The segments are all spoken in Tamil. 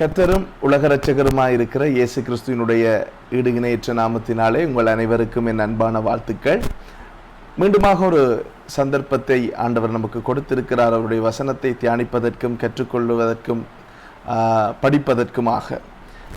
கத்தரும் உலக இரட்சகருமாயிருக்கிற இயேசு கிறிஸ்துவினுடைய ஈடுகிணையற்ற நாமத்தினாலே உங்கள் அனைவருக்கும் என் அன்பான வாழ்த்துக்கள். மீண்டுமாக ஒரு சந்தர்ப்பத்தை ஆண்டவர் நமக்கு கொடுத்திருக்கிறார். அவருடைய வசனத்தை தியானிப்பதற்கும் கற்றுக்கொள்வதற்கும் படிப்பதற்குமாக.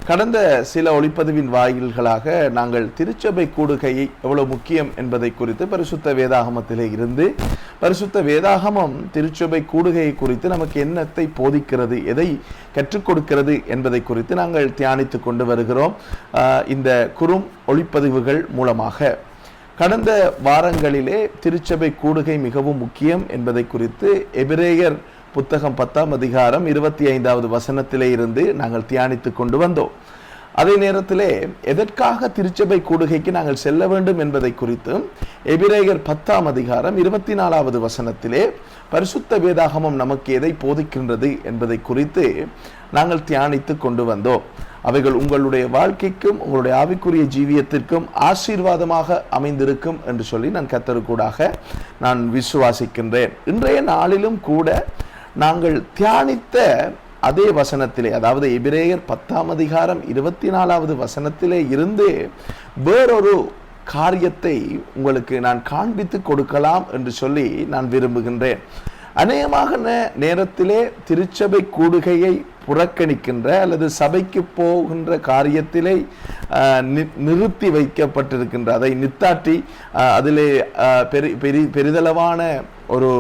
கடந்த சில ஒளிப்பதிவின் வாயில்களாக நாங்கள் திருச்சபை கூடுகையை எவ்வளவு முக்கியம் என்பதை குறித்து பரிசுத்த வேதாகமத்திலே இருந்து பரிசுத்த வேதாகமம் திருச்சபை கூடுகையை குறித்து நமக்கு என்னத்தை போதிக்கிறது எதை கற்றுக் கொடுக்கிறது என்பதை குறித்து நாங்கள் தியானித்து கொண்டு வருகிறோம். ஆஹ் இந்த குறும் ஒளிப்பதிவுகள் மூலமாக. கடந்த வாரங்களிலே திருச்சபை கூடுகை மிகவும் முக்கியம் என்பதை குறித்து எபிரேயர் புத்தகம் பத்தாம் அதிகாரம் இருபத்தி ஐந்தாவது வசனத்திலே இருந்து நாங்கள் தியானித்து கொண்டு வந்தோம். அதே நேரத்திலே எதற்காக திருச்சபை கூடுகைக்கு நாங்கள் செல்ல வேண்டும் என்பதை குறித்தும் எபிரேயர் பத்தாம் அதிகாரம் இருபத்தி நாலாவது வசனத்திலே பரிசுத்த வேதாகமம் நமக்கு எதை போதிக்கின்றது என்பதை குறித்து நாங்கள் தியானித்து கொண்டு வந்தோம். அவைகள் உங்களுடைய வாழ்க்கைக்கும் உங்களுடைய ஆவிக்குரிய ஜீவியத்திற்கும் ஆசீர்வாதமாக அமைந்திருக்கும் என்று சொல்லி நான் கத்தருக்கூடாக நான் விசுவாசிக்கின்றேன். இன்றைய நாளிலும் கூட நாங்கள் தியானித்த அதே வசனத்திலே அதாவது எபிரேயர் பத்தாம் அதிகாரம் இருபத்தி நாலாவது வசனத்திலே இருந்து வேறொரு காரியத்தை உங்களுக்கு நான் காண்பித்து கொடுக்கலாம் என்று சொல்லி நான் விரும்புகின்றேன். அநேகமாக நேரத்திலே திருச்சபை கூடுகையை புறக்கணிக்கின்ற அல்லது சபைக்கு போகின்ற காரியத்திலே நிறுத்தி வைக்கப்பட்டிருக்கின்ற அதை நித்தாட்டி அதிலே பெரி பெரி பெரிதளவான ஒரு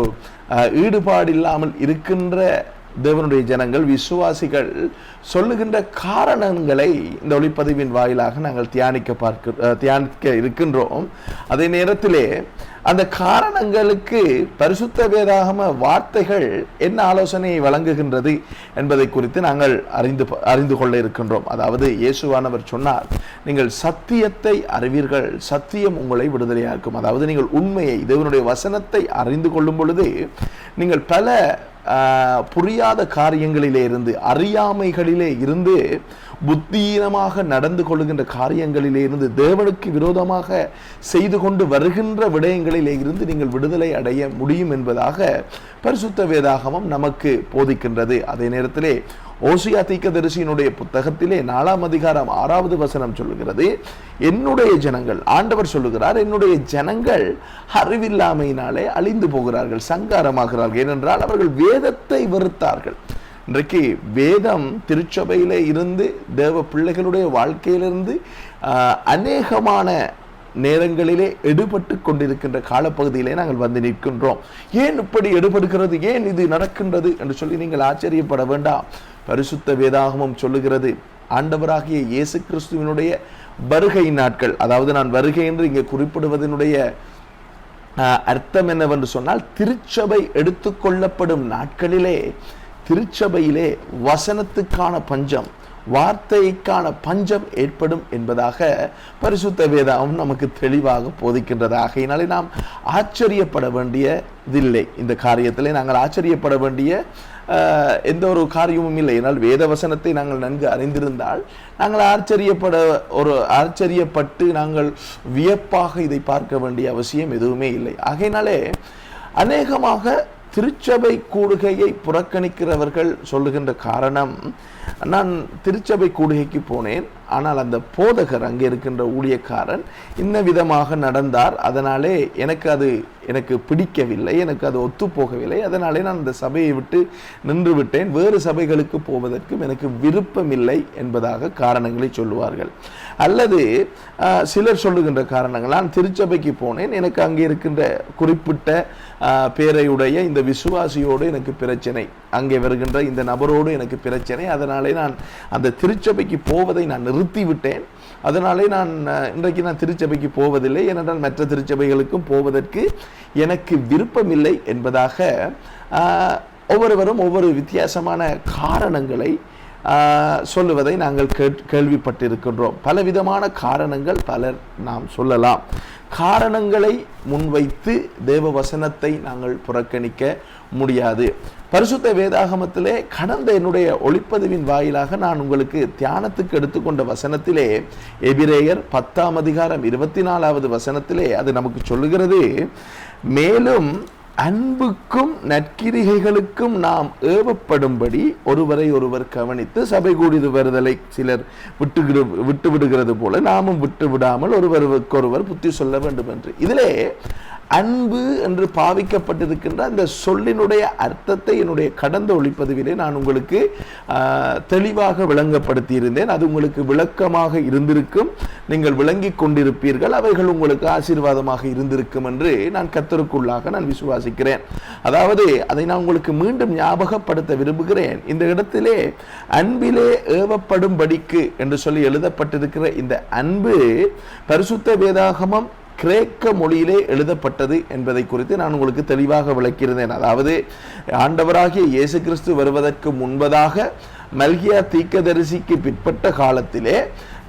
ஈடுபாடு இல்லாமல் இருக்கின்ற தேவனுடைய ஜனங்கள் விசுவாசிகள் சொல்லுகின்ற காரணங்களை இந்த ஒளிப்பதிவின் வாயிலாக நாங்கள் தியானிக்க பார்க்க தியானிக்க இருக்கின்றோம். அதே நேரத்திலே அந்த காரணங்களுக்கு பரிசுத்த வேதாகம வார்த்தைகள் என்ன ஆலோசனையை வழங்குகின்றது என்பதை குறித்து நாங்கள் அறிந்து அறிந்து கொள்ள இருக்கின்றோம். அதாவது இயேசுவானவர் சொன்னார் நீங்கள் சத்தியத்தை அறிவீர்கள் சத்தியம் உங்களை விடுதலையாக்கும். அதாவது நீங்கள் உண்மையை தேவனுடைய வசனத்தை அறிந்து கொள்ளும் பொழுது நீங்கள் பல புரியாத காரியங்களிலே இருந்து அறியாமைகளிலே இருந்து புத்தீனமாக நடந்து கொள்கின்ற காரியங்களிலே இருந்து தேவனுக்கு விரோதமாக செய்து கொண்டு வருகின்ற விடயங்களிலே இருந்து நீங்கள் விடுதலை அடைய முடியும் என்பதாக பரிசுத்த வேதாகமம் நமக்கு போதிக்கின்றது. அதே நேரத்திலே ஓசியா தீர்க்கதரிசியினுடைய புத்தகத்திலே நாலாம் அதிகாரம் ஆறாவது வசனம் சொல்லுகிறது. என்னுடைய ஜனங்கள் ஆண்டவர் சொல்லுகிறார் என்னுடைய ஜனங்கள் அறிவில்லாமையினாலே அழிந்து போகிறார்கள் சங்காரமாகிறார்கள். ஏனென்றால் அவர்கள் வேதத்தை வெறுத்தார்கள். இன்றைக்கு வேதம் திருச்சபையில் இருந்து தேவ பிள்ளைகளுடைய வாழ்க்கையிலிருந்து அநேகமான நேரங்களிலே எடுபட்டு கொண்டிருக்கின்ற காலப்பகுதியிலே நாங்கள் வந்து நிற்கின்றோம். ஏன் இப்படி எடுபடுகிறது? ஏன் இது நடக்கின்றது? என்று சொல்லி நீங்கள் ஆச்சரியப்பட வேண்டாம். பரிசுத்த வேதாகமம் சொல்லுகிறது. ஆண்டவராகிய இயேசு கிறிஸ்துவினுடைய வருகை நாட்கள். அதாவது நான் வருகை என்று இங்கே குறிப்பிடுவதனுடைய அர்த்தம் என்னவென்று சொன்னால் திருச்சபை எடுத்துக்கொள்ளப்படும் நாட்களிலே திருச்சபையிலே வசனத்துக்கான பஞ்சம் வார்த்தைக்கான பஞ்சம் ஏற்படும் என்பதாக பரிசுத்த வேதாவும் நமக்கு தெளிவாக போதிக்கின்றது. ஆகையினாலே நாம் ஆச்சரியப்பட வேண்டியதில்லை. இந்த காரியத்திலே நாங்கள் ஆச்சரியப்பட வேண்டிய எந்த ஒரு காரியமும் இல்லை. ஏனால் வேத வசனத்தை நாங்கள் நன்கு அறிந்திருந்தால் நாங்கள் ஆச்சரியப்பட ஒரு ஆச்சரியப்பட்டு நாங்கள் வியப்பாக இதை பார்க்க வேண்டிய அவசியம் எதுவுமே இல்லை. ஆகையினாலே அநேகமாக திருச்சபை கூடுகையை புறக்கணிக்கிறவர்கள் சொல்லுகின்ற காரணம் நான் திருச்சபை கூடுகைக்கு போனேன் ஆனால் அந்த போதகர் அங்கே இருக்கின்ற ஊழியக்காரன் இந்த விதமாக நடந்தார். அதனாலே எனக்கு அது எனக்கு பிடிக்கவில்லை எனக்கு அது ஒத்துப்போகவில்லை அதனாலே நான் அந்த சபையை விட்டு நின்று விட்டேன். வேறு சபைகளுக்கு போவதற்கும் எனக்கு விருப்பமில்லை என்பதாக காரணங்களை சொல்லுவார்கள். அல்லது சிலர் சொல்லுகின்ற காரணங்கள் நான் திருச்சபைக்கு போனேன் எனக்கு அங்கே இருக்கின்ற குறிப்பிட்ட பேரையுடைய இந்த விசுவாசியோடு எனக்கு பிரச்சனை. அங்கே வருகின்ற இந்த நபரோடு எனக்கு பிரச்சனை. அதனாலே நான் அந்த திருச்சபைக்கு போவதை நான் நிறுத்திவிட்டேன். அதனாலே நான் இன்றைக்கு நான் திருச்சபைக்கு போவதில்லை. ஏனென்றால் மற்ற திருச்சபைகளுக்கும் போவதற்கு எனக்கு விருப்பமில்லை என்பதாக ஒவ்வொருவரும் ஒவ்வொரு வித்தியாசமான காரணங்களை சொல்லுவதை நாங்கள் கேள்விப்பட்டிருக்கின்றோம். பலவிதமான காரணங்கள் பலர் நாம் சொல்லலாம். காரணங்களை முன்வைத்து தேவ வசனத்தை நாங்கள் புறக்கணிக்க முடியாது. பரிசுத்த வேதாகமத்திலே கடந்த என்னுடைய ஒளிப்பதிவின் வாயிலாக நான் உங்களுக்கு தியானத்துக்கு எடுத்துக்கொண்ட வசனத்திலே எபிரேயர் பத்தாம் அதிகாரம் இருபத்தி நாலாவது வசனத்திலே அது நமக்கு சொல்லுகிறது மேலும் அன்புக்கும் நற்கிரிகைகளுக்கும் நாம் ஏவப்படும்படி ஒருவரை ஒருவர் கவனித்து சபை கூடிது வருதலை சிலர் விட்டு விட்டு விடுகிறது போல நாமும் விட்டு விடாமல் ஒருவருக்கொருவர் புத்தி சொல்ல வேண்டும் என்று இதிலே அன்பு என்று பாவிக்கப்பட்டிருக்கின்ற அந்த சொல்லினுடைய அர்த்தத்தை என்னுடைய கடந்த ஒளிப்பதிவிலே நான் உங்களுக்கு தெளிவாக விளங்கப்படுத்தியிருந்தேன். அது உங்களுக்கு விளக்கமாக இருந்திருக்கும். நீங்கள் விளங்கி கொண்டிருப்பீர்கள். அவைகள் உங்களுக்கு ஆசீர்வாதமாக இருந்திருக்கும் என்று நான் கத்தருக்குள்ளாக நான் விசுவாசிக்கிறேன் அதாவது அதை நான் உங்களுக்கு மீண்டும் ஞாபகப்படுத்த விரும்புகிறேன். இந்த இடத்திலே அன்பிலே ஏவப்படும்படிக்கு என்று சொல்லி எழுதப்பட்டிருக்கிற இந்த அன்பு பரிசுத்த வேதாகமம் கிரேக்க மொழியிலே எழுதப்பட்டது என்பதை குறித்து நான் உங்களுக்கு தெளிவாக விளக்கியிருந்தேன். அதாவது ஆண்டவராகிய இயேசு கிறிஸ்து வருவதற்கு முன்பதாக மல்கியா தீக்கதரிசிக்கு பிற்பட்ட காலத்திலே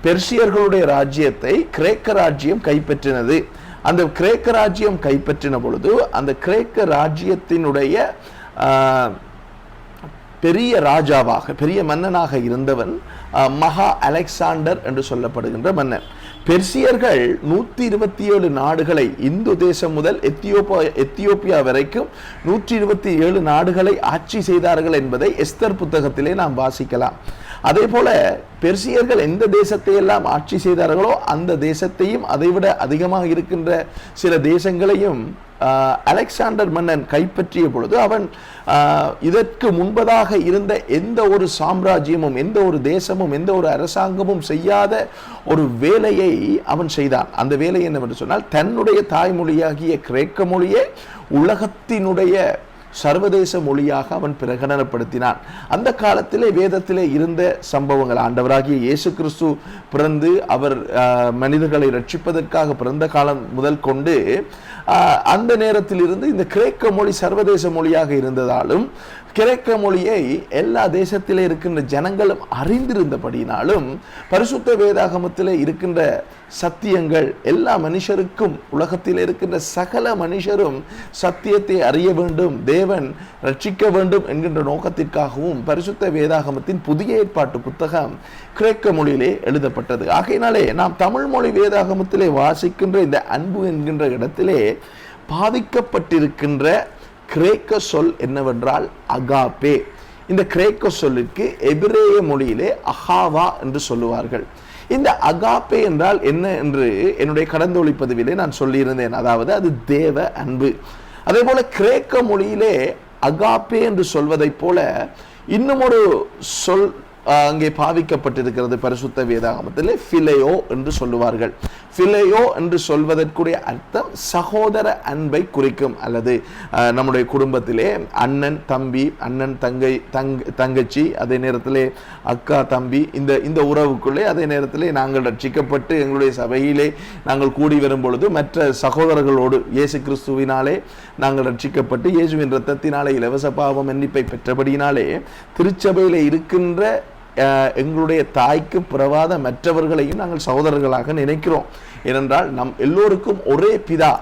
பெர்சியர்களுடைய ராஜ்யத்தை கிரேக்க ராஜ்யம் கைப்பற்றினது. அந்த கிரேக்க ராஜ்யம் கைப்பற்றின பொழுது அந்த கிரேக்க ராஜ்யத்தினுடைய பெரிய ராஜாவாக பெரிய மன்னனாக இருந்தவன் மகா அலெக்சாண்டர் என்று சொல்லப்படுகின்ற மன்னன். பெர்சியர்கள் நூற்றி இருபத்தி ஏழு நாடுகளை இந்து தேசம் முதல் எத்தியோப்பா எத்தியோப்பியா வரைக்கும் நூற்றி இருபத்தி ஏழு நாடுகளை ஆட்சி செய்தார்கள் என்பதை எஸ்தர் புத்தகத்திலே நாம் வாசிக்கலாம். அதே போல பெர்சியர்கள் எந்த தேசத்தை எல்லாம் ஆட்சி செய்தார்களோ அந்த தேசத்தையும் அதைவிட அதிகமாக இருக்கின்ற சில தேசங்களையும் அலெக்சாண்டர் மன்னன் கைப்பற்றிய பொழுது அவன் இதற்கு முன்பதாக இருந்த எந்த ஒரு சாம்ராஜ்யமும் எந்த ஒரு தேசமும் எந்த ஒரு அரசாங்கமும் செய்யாத ஒரு வேலையை அவன் செய்தான். அந்த வேலை என்னவென்று சொன்னால் தன்னுடைய தாய்மொழியாகிய கிரேக்க மொழியை உலகத்தினுடைய சர்வதேச மொழியாக அவன் பிரகடனப்படுத்தினான். அந்த காலத்திலே வேதத்திலே இருந்த சம்பவங்கள் ஆண்டவராகிய இயேசு கிறிஸ்து பிறந்து அவர் மனிதர்களை ரட்சிப்பதற்காக பிறந்த காலம் முதல் கொண்டு அந்த நேரத்தில் இருந்து இந்த கிரேக்க மொழி சர்வதேச மொழியாக இருந்ததாலும் கிரேக்க மொழியை எல்லா தேசத்திலே இருக்கின்ற ஜனங்களும் அறிந்திருந்தபடினாலும் பரிசுத்த வேதாகமத்திலே இருக்கின்ற சத்தியங்கள் எல்லா மனுஷருக்கும் உலகத்தில் இருக்கின்ற சகல மனுஷரும் சத்தியத்தை அறிய வேண்டும் தேவன் ரட்சிக்க வேண்டும் என்கின்ற நோக்கத்திற்காகவும் பரிசுத்த வேதாகமத்தின் புதிய ஏற்பாட்டு புத்தகம் கிரேக்க மொழியிலே எழுதப்பட்டது. ஆகையினாலே நாம் தமிழ் மொழி வேதாகமத்திலே வாசிக்கின்ற இந்த அன்பு என்கின்ற இடத்திலே பாதிக்கப்பட்டிருக்கின்ற கிரேக்க சொல் என்னவென்றால் அகாபே. இந்த கிரேக்க சொல்லிற்கு எபிரேய மொழியிலே அஹாவா என்று சொல்லுவார்கள். இந்த அகாப்பே என்றால் என்ன என்று என்னுடைய கடந்த ஒளிப்பதிவிலே நான் சொல்லியிருந்தேன். அதாவது அது தேவ அன்பு. அதே போல கிரேக்க மொழியிலே அகாப்பே என்று சொல்வதைப் போல இன்னும் ஒரு சொல் அங்கே பாவிக்கப்பட்டிருக்கிறது பரிசுத்த வேதாகமத்தில் ஃபிலையோ என்று சொல்லுவார்கள். ஃபிலையோ என்று சொல்வதற்குரிய அர்த்தம் சகோதர அன்பை குறிக்கும் அல்லது நம்முடைய குடும்பத்திலே அண்ணன் தம்பி அண்ணன் தங்கை தங் தங்கச்சி அதே நேரத்தில் அக்கா தம்பி இந்த இந்த உறவுக்குள்ளே அதே நேரத்தில் நாங்கள் ரட்சிக்கப்பட்டு எங்களுடைய சபையிலே நாங்கள் கூடி வரும் பொழுது மற்ற சகோதரர்களோடு இயேசு கிறிஸ்துவினாலே நாங்கள் ரட்சிக்கப்பட்டு இயேசுவின் ரத்தத்தினாலே இலவச பாவம் மன்னிப்பை பெற்றபடியினாலே திருச்சபையில் இருக்கின்ற எங்களுடைய தாய்க்கு பிறவாத மற்றவர்களையும் நாங்கள் சகோதரர்களாக நினைக்கிறோம். ஏனென்றால் நம் எல்லோருக்கும் ஒரே பிதா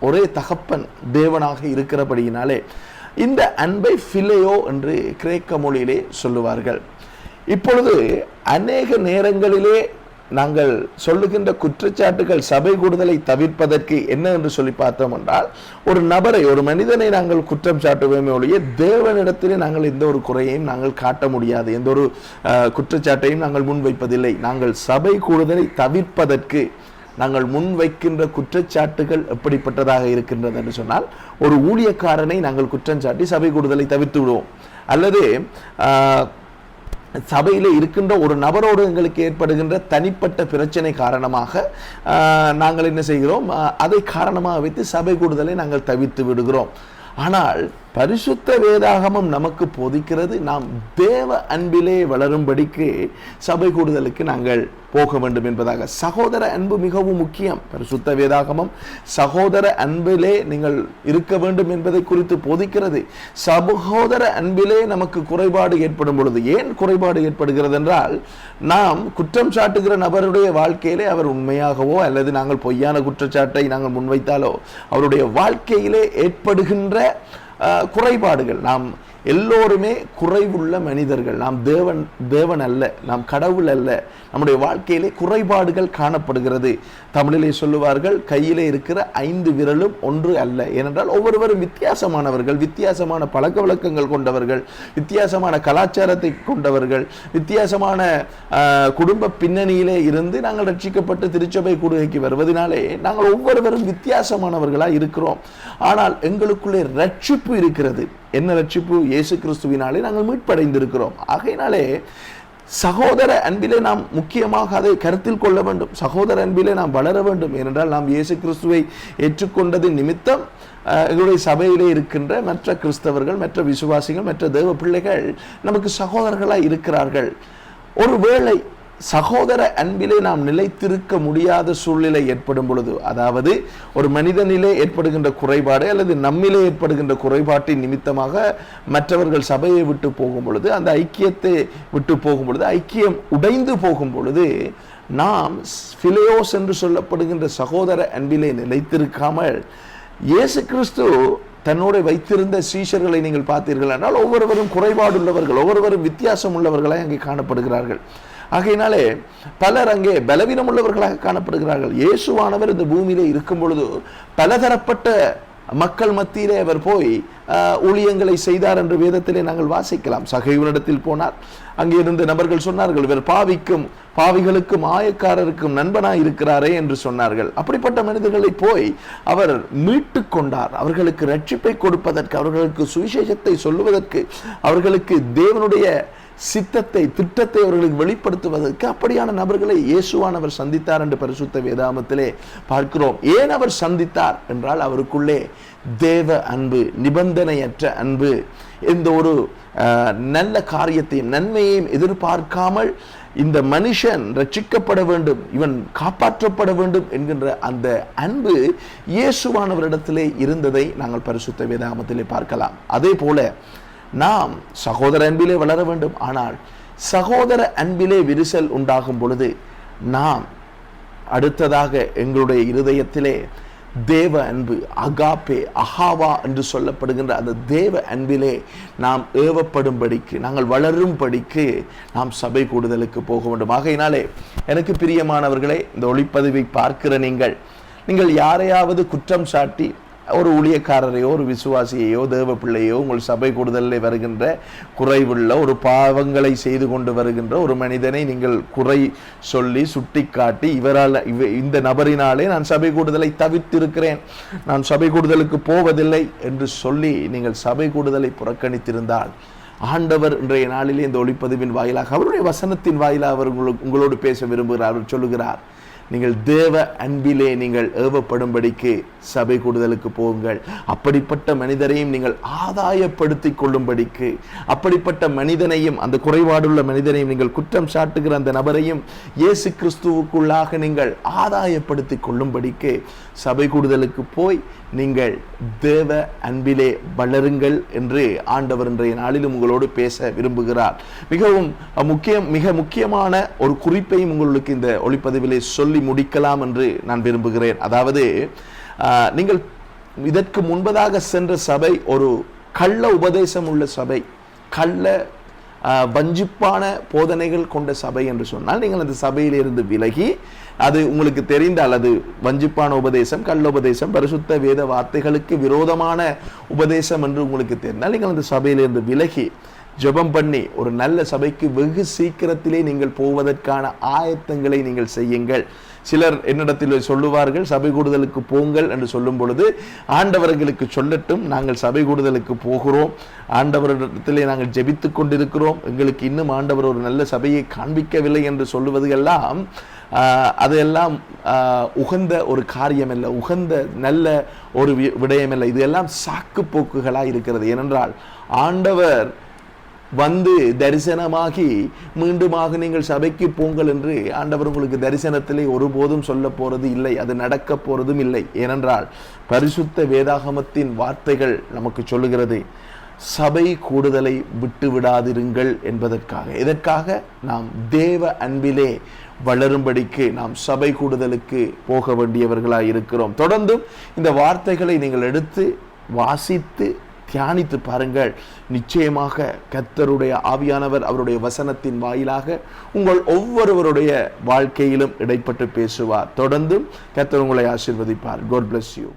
ஒரே தகப்பன் தேவனாக இருக்கிறபடியினாலே இந்த அன்பை ஃபிலையோ என்று கிரேக்க மொழியிலே சொல்லுவார்கள். இப்பொழுது அநேக நேரங்களிலே நாங்கள் சொல்லுகின்ற குற்றச்சாட்டுகள் சபை கூடுதலை தவிர்ப்பதற்கு என்ன என்று சொல்லி பார்த்தோம் என்றால் ஒரு நபரை ஒரு மனிதனை நாங்கள் குற்றம் சாட்டுவோமே ஒழிய தேவனிடத்திலே நாங்கள் எந்த ஒரு குறையையும் நாங்கள் காட்ட முடியாது. எந்த ஒரு குற்றச்சாட்டையும் நாங்கள் முன்வைப்பதில்லை நாங்கள் சபை கூடுதலை தவிர்ப்பதற்கு நாங்கள் முன்வைக்கின்ற குற்றச்சாட்டுகள் எப்படிப்பட்டதாக இருக்கின்றது என்று சொன்னால் ஒரு ஊழியக்காரனை நாங்கள் குற்றம் சாட்டி சபை கூடுதலை தவிர்த்து விடுவோம். அல்லது சபையில் இருக்கின்ற ஒரு நபரோடு எங்களுக்கு ஏற்படுகின்ற தனிப்பட்ட பிரச்சனை காரணமாக நாங்கள் என்ன செய்கிறோம் அதை காரணமாக வைத்து சபை கூடுதலை நாங்கள் தவிர்த்து விடுகிறோம். ஆனால் பரிசுத்த வேதாகமம் நமக்கு போதிக்கிறது. நாம் தேவ அன்பிலே வளரும்படிக்கு சபை கூடுதலுக்கு நாங்கள் போக வேண்டும் என்பதாக. சகோதர அன்பு மிகவும் முக்கியம். பரிசுத்த வேதாகமம் சகோதர அன்பிலே நீங்கள் இருக்க வேண்டும் என்பதை குறித்து போதிக்கிறது. சகோதர அன்பிலே நமக்கு குறைபாடு ஏற்படும் பொழுது ஏன் குறைபாடு ஏற்படுகிறது என்றால் நாம் குற்றம் சாட்டுகிற நபருடைய வாழ்க்கையிலே அவர் உண்மையாகவோ அல்லது நாங்கள் பொய்யான குற்றச்சாட்டை நாங்கள் முன்வைத்தாலோ அவருடைய வாழ்க்கையிலே ஏற்படுகின்ற குறைபாடுகள். நாம் எல்லோருமே குறைவுள்ள மனிதர்கள். நாம் தேவன் தேவன் அல்ல நாம் கடவுள் அல்ல. நம்முடைய வாழ்க்கையிலே குறைபாடுகள் காணப்படுகிறது. தமிழிலே சொல்லுவார்கள் கையிலே இருக்கிற ஐந்து விரலும் ஒன்று அல்ல. ஏனென்றால் ஒவ்வொருவரும் வித்தியாசமானவர்கள் வித்தியாசமான பழக்க வழக்கங்கள் கொண்டவர்கள் வித்தியாசமான கலாச்சாரத்தை கொண்டவர்கள் வித்தியாசமான குடும்ப பின்னணியிலே இருந்து நாங்கள் ரட்சிக்கப்பட்டு திருச்சபை கூடுகைக்கு வருவதனாலே நாங்கள் ஒவ்வொருவரும் வித்தியாசமானவர்களாக இருக்கிறோம். ஆனால் எங்களுக்குள்ளே ரட்சிப்பு இருக்கிறது. என்ன ரட்சிப்பு இயேசு கிறிஸ்துவினாலே நாங்கள் மீட்படைந்திருக்கிறோம். ஆகையினாலே சகோதர அன்பிலே நாம் முக்கியமாக அதை கருத்தில் கொள்ள வேண்டும். சகோதர அன்பிலே நாம் வளர வேண்டும். ஏனென்றால் நாம் இயேசு கிறிஸ்துவை ஏற்றுக்கொண்டது நிமித்தம் எங்களுடைய சபையிலே இருக்கின்ற மற்ற கிறிஸ்தவர்கள் மற்ற விசுவாசிகள் மற்ற தேவ பிள்ளைகள் நமக்கு சகோதரர்களாக இருக்கிறார்கள். ஒருவேளை சகோதர அன்பிலே நாம் நிலைத்திருக்க முடியாத சூழ்நிலை ஏற்படும் பொழுது அதாவது ஒரு மனிதனிலே ஏற்படுகின்ற குறைபாடு அல்லது நம்மிலே ஏற்படுகின்ற குறைபாட்டின் நிமித்தமாக மற்றவர்கள் சபையை விட்டு போகும் பொழுது அந்த ஐக்கியத்தை விட்டு போகும் பொழுது ஐக்கியம் உடைந்து போகும் பொழுது நாம் பிலேயோஸ் என்று சொல்லப்படுகின்ற சகோதர அன்பிலே நிலைத்திருக்காமல் இயேசு கிறிஸ்து தன்னோடு வைத்திருந்த சீஷர்களை நீங்கள் பார்த்தீர்கள் என்றால் ஒவ்வொருவரும் குறைபாடுள்ளவர்கள் ஒவ்வொருவரும் வித்தியாசம் உள்ளவர்களாய் அங்கே காணப்படுகிறார்கள். ஆகையினாலே பலர் அங்கே பலவீனம் உள்ளவர்களாக காணப்படுகிறார்கள். இயேசுவானவர் இந்த பூமியிலே இருக்கும் பொழுது பலதரப்பட்ட மக்கள் மத்தியிலே அவர் போய் ஊழியங்களை செய்தார் என்று வேதத்திலே நாங்கள் வாசிக்கலாம். சகைவனிடத்தில் போனார். அங்கே இருந்த நபர்கள் சொன்னார்கள் இவர் பாவிக்கும் பாவிகளுக்கும் ஆயக்காரருக்கும் நண்பனாய் இருக்கிறாரே என்று சொன்னார்கள். அப்படிப்பட்ட மனிதர்களை போய் அவர் மீட்டு கொண்டார். அவர்களுக்கு ரட்சிப்பை கொடுப்பதற்கு அவர்களுக்கு சுவிசேஷத்தை சொல்லுவதற்கு அவர்களுக்கு தேவனுடைய சித்தத்தை திட்டத்தை அவர்களுக்கு வெளிப்படுத்துவதற்கு அப்படியான நபர்களை இயேசுவானவர் சந்தித்தார் என்று பரிசுத்த வேதாமத்திலே பார்க்கிறோம். ஏன் அவர் சந்தித்தார்? என்றால் அவருக்குள்ளே தேவ அன்பு நிபந்தனையற்ற அன்பு எந்த ஒரு அஹ், நல்ல காரியத்தையும் நன்மையையும் எதிர்பார்க்காமல் இந்த மனுஷன் ரட்சிக்கப்பட வேண்டும் இவன் காப்பாற்றப்பட வேண்டும் என்கின்ற அந்த அன்பு இயேசுவானவரிடத்திலே இருந்ததை நாங்கள் பரிசுத்த வேதாமத்திலே பார்க்கலாம். அதே போல நாம் சகோதர அன்பிலே வளர வேண்டும். ஆனால் சகோதர அன்பிலே விரிசல் உண்டாகும் பொழுது நாம் அடுத்ததாக எங்களுடைய இருதயத்திலே தேவ அன்பு அகாப்பே அஹாவா என்று சொல்லப்படுகின்ற அந்த தேவ அன்பிலே நாம் ஏவப்படும்படிக்கு நாங்கள் வளரும்படிக்கு நாம் சபை கூடுதலுக்கு போக வேண்டும். ஆகையினாலே எனக்கு பிரியமானவர்களே இந்த ஒளிப்பதிவை பார்க்கிற நீங்கள் நீங்கள் யாரையாவது குற்றம் சாட்டி ஒரு ஊழியக்காரரையோ ஒரு விசுவாசியையோ தேவ பிள்ளையோ உங்கள் சபை கூடுதலில் வருகின்ற குறைவுள்ள ஒரு பாவங்களை செய்து கொண்டு வருகின்ற ஒரு மனிதனை நீங்கள் குறை சொல்லி சுட்டி காட்டி இவரால் இவ இந்த நபரினாலே நான் சபை கூடுதலை தவித்திருக்கிறேன். நான் சபை கூடுதலுக்கு போவதில்லை என்று சொல்லி நீங்கள் சபை கூடுதலை புறக்கணித்திருந்தால் ஆண்டவர் இன்றைய நாளிலே இந்த ஒளிப்பதிவின் வாயிலாக அவருடைய வசனத்தின் வாயிலாக அவர் உங்களுக்கு- உங்களோடு பேச விரும்புகிறார் அவர் சொல்லுகிறார் நீங்கள் தேவ அன்பிலே நீங்கள் ஏவப்படும்படிக்கு சபை கூடுதலுக்கு போங்கள். அப்படிப்பட்ட மனிதரையும் நீங்கள் ஆதாயப்படுத்திக் கொள்ளும்படிக்கு அப்படிப்பட்ட மனிதனையும் அந்த குறைபாடுள்ள மனிதனையும் நீங்கள் குற்றம் சாட்டுகிற அந்த நபரையும் இயேசு கிறிஸ்துவுக்குள்ளாக நீங்கள் ஆதாயப்படுத்திக் கொள்ளும்படிக்கு சபை கூடுதலுக்கு போய் நீங்கள் தேவ அன்பிலே வளருங்கள் என்று ஆண்டவர் இன்றைய நாளிலும் உங்களோடு பேச விரும்புகிறார். மிகவும் முக்கியம் மிக முக்கியமான ஒரு குறிப்பையும் உங்களுக்கு இந்த ஒளிப்பதிவிலே சொல்லி முடிக்கலாம் என்று நான் விரும்புகிறேன். அதாவது நீங்கள் இதற்கு முன்பதாக சென்ற சபை ஒரு கள்ள உபதேசம் உள்ள சபை கள்ள வஞ்சிப்பான போதனைகள் கொண்ட சபை என்று சொன்னால் நீங்கள் அந்த சபையிலிருந்து விலகி அது உங்களுக்கு தெரிந்த அல்லது வஞ்சிப்பான உபதேசம் கள்ள உபதேசம் பரிசுத்த வேத வார்த்தைகளுக்கு விரோதமான உபதேசம் என்று உங்களுக்கு தெரிந்தால் நீங்கள் அந்த சபையிலிருந்து விலகி ஜெபம் பண்ணி ஒரு நல்ல சபைக்கு வெகு சீக்கிரத்திலே நீங்கள் போவதற்கான ஆயத்தங்களை நீங்கள் செய்யுங்கள். சிலர் என்னிடத்தில் சொல்லுவார்கள் சபை கூடுதலுக்கு போங்கள் என்று சொல்லும் பொழுது ஆண்டவர்களுக்கு சொல்லட்டும் நாங்கள் சபை கூடுதலுக்கு போகிறோம். ஆண்டவரிடத்திலே நாங்கள் ஜெபித்து கொண்டிருக்கிறோம். எங்களுக்கு இன்னும் ஆண்டவர் ஒரு நல்ல சபையை காண்பிக்கவில்லை என்று சொல்லுவது எல்லாம் அதெல்லாம் உகந்த ஒரு காரியம் அல்ல உகந்த நல்ல ஒரு வி- விடயம் அல்ல இது எல்லாம் சாக்கு போக்குகளாக இருக்கிறது. ஏனென்றால் ஆண்டவர் வந்து தரிசனமாகி மீண்டுமாக நீங்கள் சபைக்கு போங்கள் என்று ஆண்டவர் உங்களுக்கு தரிசனத்திலே ஒருபோதும் சொல்ல போறது இல்லை அது நடக்க போறதும் இல்லை. ஏனென்றால் பரிசுத்த வேதாகமத்தின் வார்த்தைகள் நமக்கு சொல்லுகிறது சபை கூடுதலை விட்டு விடாதிருங்கள் என்பதற்காக. இதற்காக நாம் தேவ அன்பிலே வளரும்படிக்கு நாம் சபை கூடுதலுக்கு போக வேண்டியவர்களாக இருக்கிறோம் தொடர்ந்தும் இந்த வார்த்தைகளை நீங்கள் எடுத்து வாசித்து தியானித்து பாருங்கள். நிச்சயமாக கத்தருடைய ஆவியானவர் அவருடைய வசனத்தின் வாயிலாக உங்கள் ஒவ்வொருவருடைய வாழ்க்கையிலும் இடைப்பட்டு பேசுவார். தொடர்ந்தும் கத்தர் உங்களை ஆசீர்வதிப்பார். God bless you